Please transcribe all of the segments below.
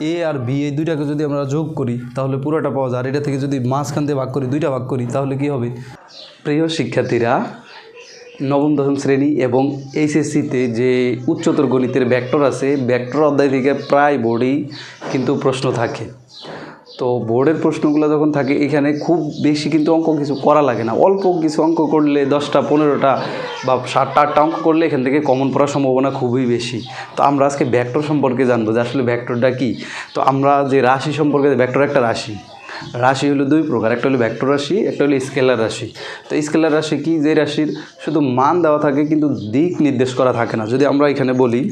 এ আর B এই দুইটাকে যদি আমরা যোগ করি, তাহলে পুরোটা পাওয়া যায়। আর এটা থেকে যদি মাঝখান দিয়ে ভাগ করি, দুইটা ভাগ করি, তাহলে কি হবে? প্রিয় শিক্ষার্থীরা, নবম, দশম শ্রেণি এবং এইচএসসিতে যে উচ্চতর গণিতের ব্যাক্টর আছে ব্যাক্টর অধ্যায় থেকে প্রায় বোর্ডেই কিন্তু প্রশ্ন থাকে। তো বোর্ডের প্রশ্নগুলো যখন থাকে, এখানে খুব বেশি কিন্তু অঙ্ক কিছু করা লাগে না। অল্প কিছু অঙ্ক করলে দশটা, পনেরোটা বা সাতটা আটটা অঙ্ক করলে এখান থেকে কমন পড়ার সম্ভাবনা খুবই বেশি। তো আমরা আজকে ভেক্টর সম্পর্কে জানব যে আসলে ভেক্টরটা কী? তো আমরা যে রাশি সম্পর্কে ভেক্টর একটা রাশি। রাশি হলো দুই প্রকার, একটা হলো ভেক্টর রাশি, একটা হলো স্কেলার রাশি। তো স্কেলার রাশি কি? যে রাশির শুধু মান দেওয়া থাকে কিন্তু দিক নির্দেশ করা থাকে না। যদি আমরা এখানে বলি,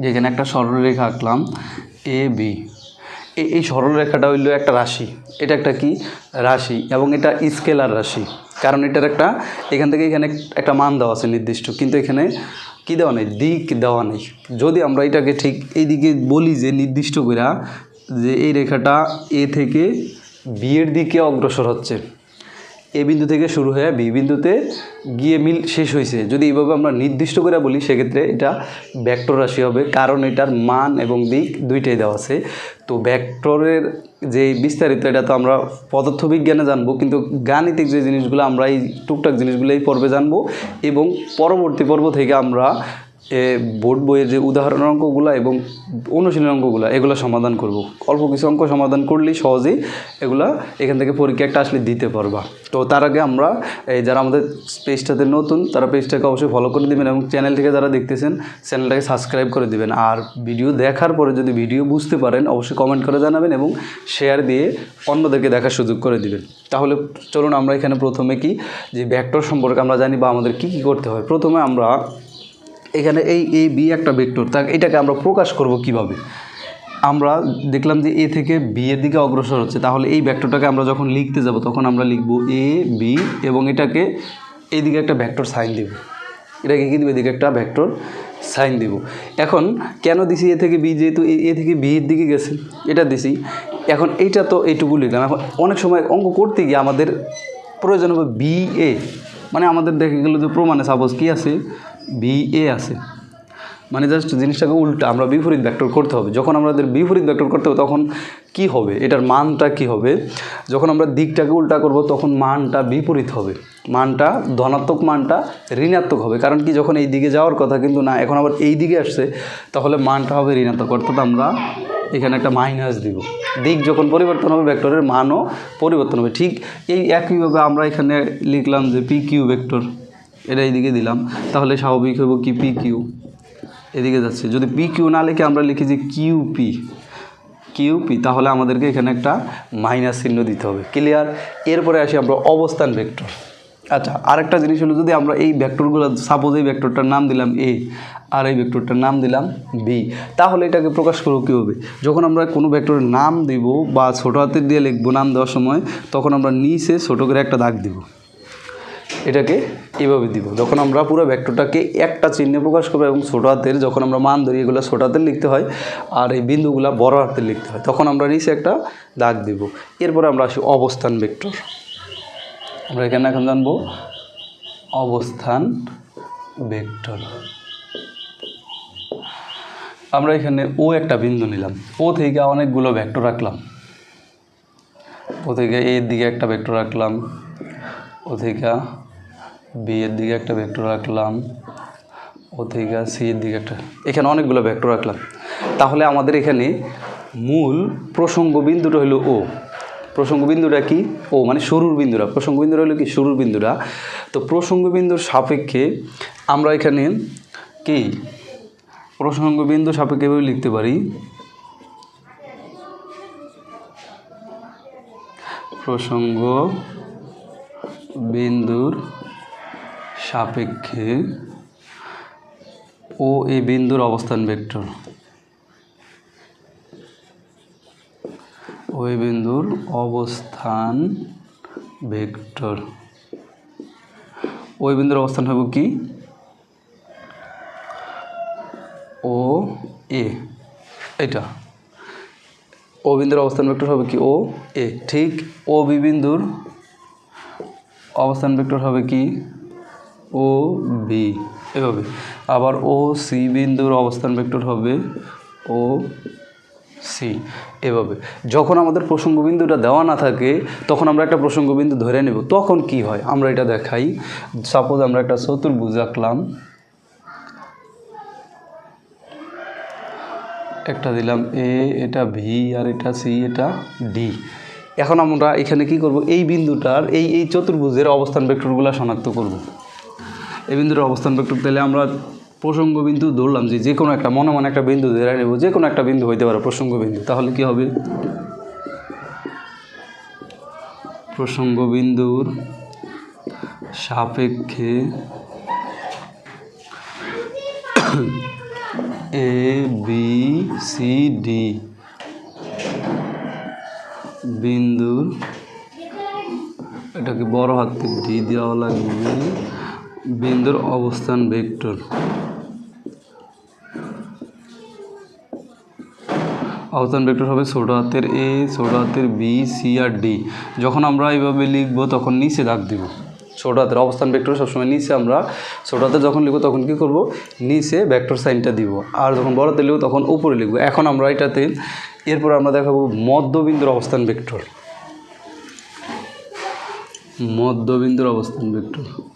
যে এখানে একটা সরলরেখা আঁকলাম এ বি এই সরলরেখাটা হইল একটা রাশি। এটা একটা কি? রাশি এবং এটা স্কেলার রাশি। কারণ এটার একটা, এখান থেকে এখানে একটা মান দেওয়া আছে নির্দিষ্ট। কিন্তু এখানে কি দেওয়া নেই? দিক দেওয়া নেই। যদি আমরা এটাকে ঠিক এই দিকে বলি যে নির্দিষ্ট করে যে এই রেখাটা এ থেকে বিয়ের দিকে অগ্রসর হচ্ছে এ বিন্দু থেকে শুরু হয়ে বি বিন্দুতে গিয়ে মিল শেষ হয়েছে। যদি এইভাবে আমরা নির্দিষ্ট করে বলি, সেক্ষেত্রে এটা ভেক্টর রাশি হবে, কারণ এটার মান এবং দিক দুইটাই দেওয়া আছে। তো ভেক্টরের যে বিস্তারিত, এটা তো আমরা পদার্থবিজ্ঞানে জানব, কিন্তু গাণিতিক যে জিনিসগুলো আমরা এই টুকটাক জিনিসগুলো এই পর্বে জানব এবং পরবর্তী পর্ব থেকে আমরা এ বোর্ড বইয়ের যে উদাহরণ অঙ্কগুলো এবং অনুশীলন অঙ্কগুলো, এগুলো সমাধান করব। অল্প কিছু অঙ্ক সমাধান করলেই সহজেই এগুলা এখান থেকে পরীক্ষা একটা আসলে দিতে পারবা। তো তার আগে আমরা, এই যারা আমাদের পেজটাতে নতুন, তারা পেজটাকে অবশ্যই ফলো করে দিবেন এবং চ্যানেল থেকে যারা দেখতেছেন চ্যানেলটাকে সাবস্ক্রাইব করে দিবেন। আর ভিডিও দেখার পরে যদি ভিডিও বুঝতে পারেন, অবশ্যই কমেন্ট করে জানাবেন এবং শেয়ার দিয়ে অন্যদেরকে দেখার সুযোগ করে দিবেন। তাহলে চলুন আমরা এখানে প্রথমে কি, যে ভেক্টর সম্পর্কে আমরা জানি বা আমাদের কি কি করতে হয়। প্রথমে আমরা এখানে এই এ বি একটা ভেক্টর তা এটাকে আমরা প্রকাশ করব কীভাবে? আমরা দেখলাম যে এ থেকে বি এর দিকে অগ্রসর হচ্ছে, তাহলে এই ভেক্টরটাকে আমরা যখন লিখতে যাব, তখন আমরা লিখব এ বি এবং এটাকে এইদিকে একটা ভেক্টর সাইন দেব। এটাকে কি দেবো? এদিকে একটা ভেক্টর সাইন দেব। এখন কেন দিছি এ থেকে বি যেহেতু এ থেকে বি এর দিকে গেছে, এটা দিছি। এখন এইটা তো এইটুকু লিখলাম। এখন অনেক সময় অঙ্ক করতে গিয়ে আমাদের প্রয়োজন হবে বি এ মানে আমাদের দেখে গেলো যে প্রমাণে সাপোজ কী আছে? বি এ আছে। মানে জাস্ট জিনিসটাকে উল্টা, আমরা বিপরীত ভেক্টর করতে হবে। যখন আমাদের বিপরীত ভেক্টর করতে হবে, তখন কি হবে? এটার মানটা কি হবে? যখন আমরা দিকটাকে উল্টা করব, তখন মানটা বিপরীত হবে। মানটা ধনাত্মক, মানটা ঋণাত্মক হবে। কারণ কি, যখন এই দিকে যাওয়ার কথা, কিন্তু না, এখন আবার এই দিকে আসছে, তাহলে মানটা হবে ঋণাত্মক। অর্থাৎ আমরা এখানে একটা মাইনাস দিব। দিক যখন পরিবর্তন হবে ভেক্টরের মানও পরিবর্তন হবে। ঠিক এই একইভাবে আমরা এখানে লিখলাম যে পি কিউ ভেক্টর এটা এইদিকে দিলাম। তাহলে স্বাভাবিক হইব কি পি কিউ এদিকে যাচ্ছে। যদি পি কিউ না লিখে আমরা লিখি যে কিউ পি কিউ পি তাহলে আমাদেরকে এখানে একটা মাইনাস চিহ্ন দিতে হবে। ক্লিয়ার এরপরে আসি আমরা অবস্থান ভেক্টর আচ্ছা আরেকটা জিনিস হলো যদি আমরা এই ভেক্টরগুলো সাপোজ এই ভেক্টরটার নাম দিলাম এ আর এই ভেক্টরটার নাম দিলাম বি তাহলে এটাকে প্রকাশ করব কীভাবে যখন আমরা কোনো ভেক্টরের নাম দিব বা ছোটো হাতের দিয়ে লিখব নাম দেওয়ার সময়, তখন আমরা নিচে ছোটো করে একটা দাগ দিব। এটাকে এভাবে দিব। যখন আমরা পুরো ভেক্টরটাকে একটা চিহ্নে প্রকাশ করব এবং ছোটো হাতের যখন আমরা মান ধরি, এগুলো ছোটো হাতের লিখতে হয় আর এই বিন্দুগুলো বড় হাতের লিখতে হয়। তখন আমরা নিচে একটা দাগ দিব। এরপরে আমরা আসি অবস্থান ভেক্টর আমরা এখানে এখন জানব অবস্থান ভেক্টর আমরা এখানে ও একটা বিন্দু নিলাম। ও থেকে অনেকগুলো ভেক্টর রাখলাম। ও থেকে এর দিকে একটা ভেক্টর রাখলাম। ও থেকে বি এর দিকে একটা ভেক্টর রাখলাম, ও থেকে সি এর দিকে একটা, এখানে অনেকগুলো ভেক্টর রাখলাম। তাহলে আমাদের এখানে মূল প্রসঙ্গ বিন্দুটা হলো ও। প্রসঙ্গ বিন্দুটা কি? ও মানে শুরুর বিন্দুরা। প্রসঙ্গ বিন্দুরা হলো কি? শুরুর বিন্দুরা। তো প্রসঙ্গ বিন্দুর সাপেক্ষে আমরা এখানে কি? প্রসঙ্গ বিন্দু সাপেক্ষে লিখতে পারি। প্রসঙ্গ বিন্দুর সাপেক্ষে ও এ বিন্দুর অবস্থান ভেক্টর। ওই বিন্দুর অবস্থান ভেক্টর। ওই বিন্দুর অবস্থান হবে কি? ও এ এটা ও বিন্দুর অবস্থান ভেক্টর হবে কি? ও এ, ঠিক ও বি বিন্দুর অবস্থান ভেক্টর হবে কি? ও বি, এভাবে। আবার ও সি বিন্দুর অবস্থান ভেক্টর হবে ও সি, এভাবে। যখন আমাদের প্রসঙ্গ বিন্দুটা দেওয়া না থাকে, তখন আমরা একটা প্রসঙ্গ বিন্দু ধরে নেব। তখন কি হয়? আমরা এটা দেখাই। সাপোজ আমরা একটা চতুর্ভুজ আঁকলাম। একটা দিলাম এ, এটা ভি, আর এটা সি, এটা ডি। এখন আমরা এখানে কি করব? এই বিন্দুটার, এই এই চতুর্ভুজের অবস্থান ভেক্টরগুলো শনাক্ত করব। এই বিন্দুর অবস্থান ভেক্টর তাহলে আমরা প্রসঙ্গ বিন্দু ধরলাম যে যে কোনো একটা মনে মনে একটা বিন্দু ধরে নেব যে কোনো একটা বিন্দু হইতে পারে প্রসঙ্গ বিন্দু। তাহলে কি হবে? প্রসঙ্গ বিন্দুর সাপেক্ষে এ বি সি ডি বিন্দুর, এটাকে বড় হাতে ডি দেওয়া লাগবে। বিন্দুর অবস্থান ভেক্টর। অবস্থান ভেক্টর হবে ছোটো হাতের এ ছোটো হাতের বি সি আর ডি যখন আমরা এইভাবে লিখব, তখন নিচে দাগ দিব। ছোটো হাতের অবস্থান ভেক্টর সবসময় নিচে, আমরা ছোটো হাতে যখন লিখব, তখন কি করব? নিচে ভেক্টর সাইনটা দিব। আর যখন বড়তে লিখব, তখন উপরে লিখব। এখন আমরা এটাতে, এরপর আমরা দেখাবো মধ্যবিন্দুর অবস্থান ভেক্টর। মধ্যবিন্দুর অবস্থান ভেক্টর।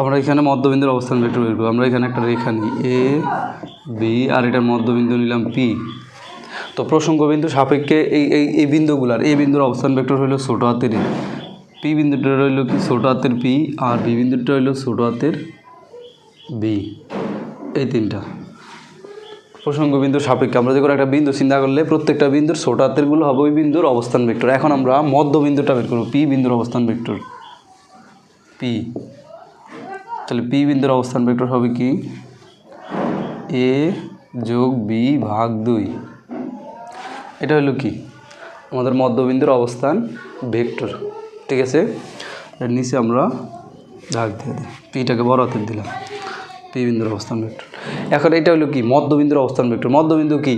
আমরা এখানে মধ্যবিন্দুর অবস্থান ভেক্টর বের করব। আমরা এখানে একটা রেখা নিই। এ বি আর এটার মধ্যবিন্দু নিলাম পি তো প্রসঙ্গ বিন্দু সাপেক্ষে এই এই এই বিন্দুগুলার, এই বিন্দুর অবস্থান ভেক্টর হলো ছোটো হাতের এ। পি বিন্দুটা রইল কি ছোটো হাতের পি আর বি বিন্দুটা হইল ছোটো হাতের বি এই তিনটা। প্রসঙ্গ বিন্দুর সাপেক্ষে আমরা যে কোনো একটা বিন্দু চিন্তা করলে প্রত্যেকটা বিন্দুর ছোট হাতেরগুলো হবে ওই বিন্দুর অবস্থান ভেক্টর। এখন আমরা মধ্য বিন্দুটা বের করব পি বিন্দুর অবস্থান ভেক্টর। পি তাহলে পি বিন্দুর অবস্থান ভেক্টর হবে কি? এ যোগ বি ভাগ দুই। এটা হলো কি? আমাদের মধ্যবিন্দুর অবস্থান ভেক্টর, ঠিক আছে? এর নিচে আমরা দাগ দিয়ে দিই। পিটাকে বড় হাতের দিলাম। পি বিন্দুর অবস্থান ভেক্টর। এখন এটা হলো কি? মধ্যবিন্দুর অবস্থান ভেক্টর। মধ্যবিন্দু কি?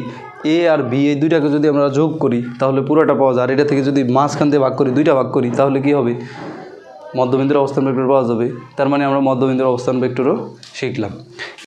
এ আর বি এই দুইটাকে যদি আমরা যোগ করি, তাহলে পুরোটা পাওয়া যায়। আর এটা থেকে যদি মাঝখান দিয়ে ভাগ করি, দুইটা ভাগ করি, তাহলে কি হবে? মধ্যবিন্দুর অবস্থান ভেক্টর পাওয়া যাবে তার মানে আমরা মধ্যবিন্দুর অবস্থান ভেক্টরও শিখলাম